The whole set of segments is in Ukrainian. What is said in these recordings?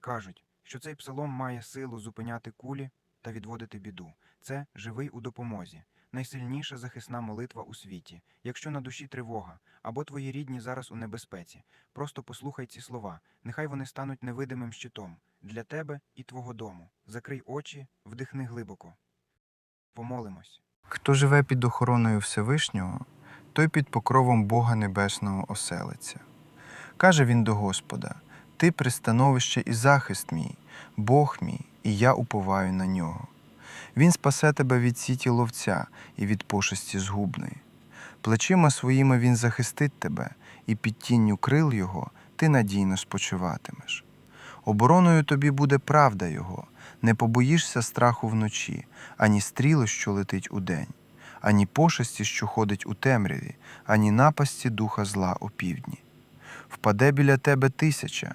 Кажуть, що цей псалом має силу зупиняти кулі та відводити біду. Це живий у допомозі, найсильніша захисна молитва у світі. Якщо на душі тривога або твої рідні зараз у небезпеці, просто послухай ці слова. Нехай вони стануть невидимим щитом для тебе і твого дому. Закрий очі, вдихни глибоко. Помолимось. Хто живе під охороною Всевишнього, той під покровом Бога Небесного оселиться. Каже він до Господа: Ти пристановище і захист мій, Бог мій, і я уповаю на нього. Він спасе тебе від сіті ловця і від пошесті згубної. Плечима своїми він захистить тебе, і під тінню крил його ти надійно спочиватимеш. Обороною тобі буде правда Його, не побоїшся страху вночі, ані стріли, що летить удень, ані пошесті, що ходить у темряві, ані напасті духа зла опівдні. Впаде біля тебе тисяча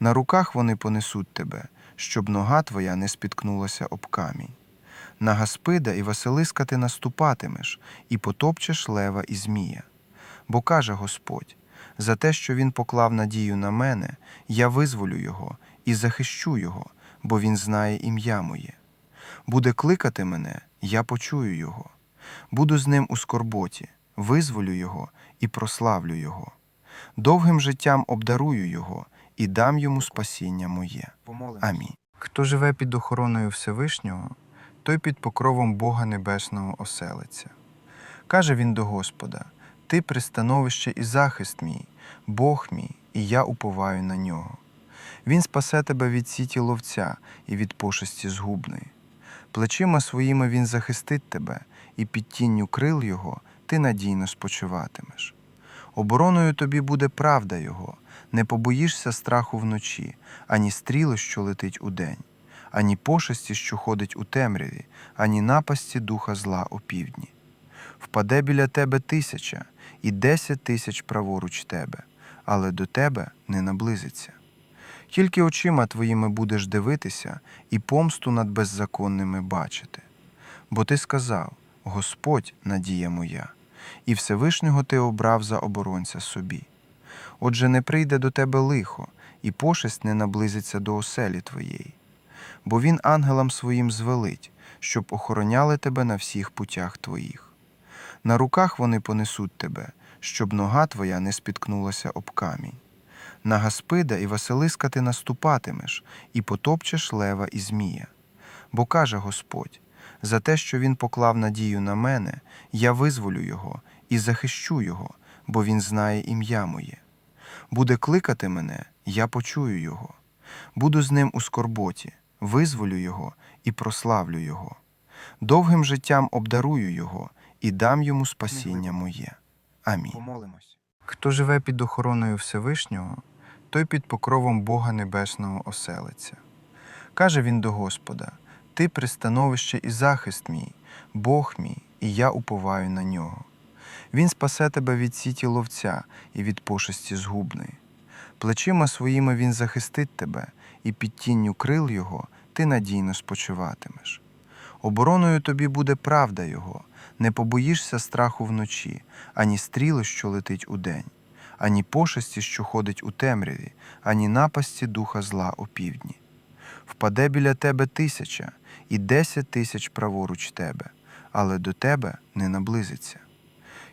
На руках вони понесуть тебе, щоб нога твоя не спіткнулася об камінь. На Гаспида і Василиска ти наступатимеш, і потопчеш лева і змія. Бо каже Господь: за те, що він поклав надію на мене, я визволю його і захищу його, бо він знає ім'я моє. Буде кликати мене, я почую його. Буду з ним у скорботі, визволю його і прославлю його. Довгим життям обдарую його і дам йому спасіння моє. Амінь. Хто живе під охороною Всевишнього, той під покровом Бога Небесного оселиться. Каже він до Господа: Ти пристановище і захист мій, Бог мій, і я уповаю на нього. Він спасе тебе від сіті ловця і від пошесті згубної. Плечима своїми він захистить тебе, і під тінню крил його ти надійно спочиватимеш. Обороною тобі буде правда Його, не побоїшся страху вночі, ані стріли, що летить удень, ані пошесті, що ходить у темряві, ані напасті духа зла опівдні. Впаде біля тебе тисяча і десять тисяч праворуч тебе, але до тебе не наблизиться. Тільки очима твоїми будеш дивитися і помсту над беззаконними бачити. Бо ти сказав: Господь надія моя, і Всевишнього ти обрав за оборонця собі. Отже, не прийде до тебе лихо, і пошесть не наблизиться до оселі твоєї. Бо він ангелам своїм звелить, щоб охороняли тебе на всіх путях твоїх. На руках вони понесуть тебе, щоб нога твоя не спіткнулася об камінь. На Гаспида і Василиска ти наступатимеш, і потопчеш лева і змія. Бо каже Господь: за те, що він поклав надію на мене, я визволю його і захищу його, бо він знає ім'я моє. Буде кликати мене, я почую його. Буду з ним у скорботі, визволю його і прославлю його. Довгим життям обдарую його і дам йому спасіння моє. Амінь. Помолимось. Хто живе під охороною Всевишнього, той під покровом Бога Небесного оселиться. Каже він до Господа: Ти пристановище і захист мій, Бог мій, і я уповаю на нього. Він спасе тебе від сіті ловця і від пошесті згубної. Плечима своїми він захистить тебе, і під тінню крил його ти надійно спочиватимеш. Обороною тобі буде правда Його, не побоїшся страху вночі, ані стріли, що летить удень, ані пошесті, що ходить у темряві, ані напасті духа зла опівдні. Впаде біля тебе тисяча і десять тисяч праворуч тебе, але до тебе не наблизиться.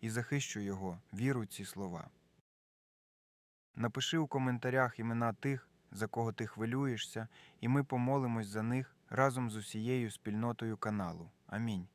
і захищу його. віру ці слова. Напиши у коментарях імена тих, за кого ти хвилюєшся, і ми помолимось за них разом з усією спільнотою каналу. Амінь.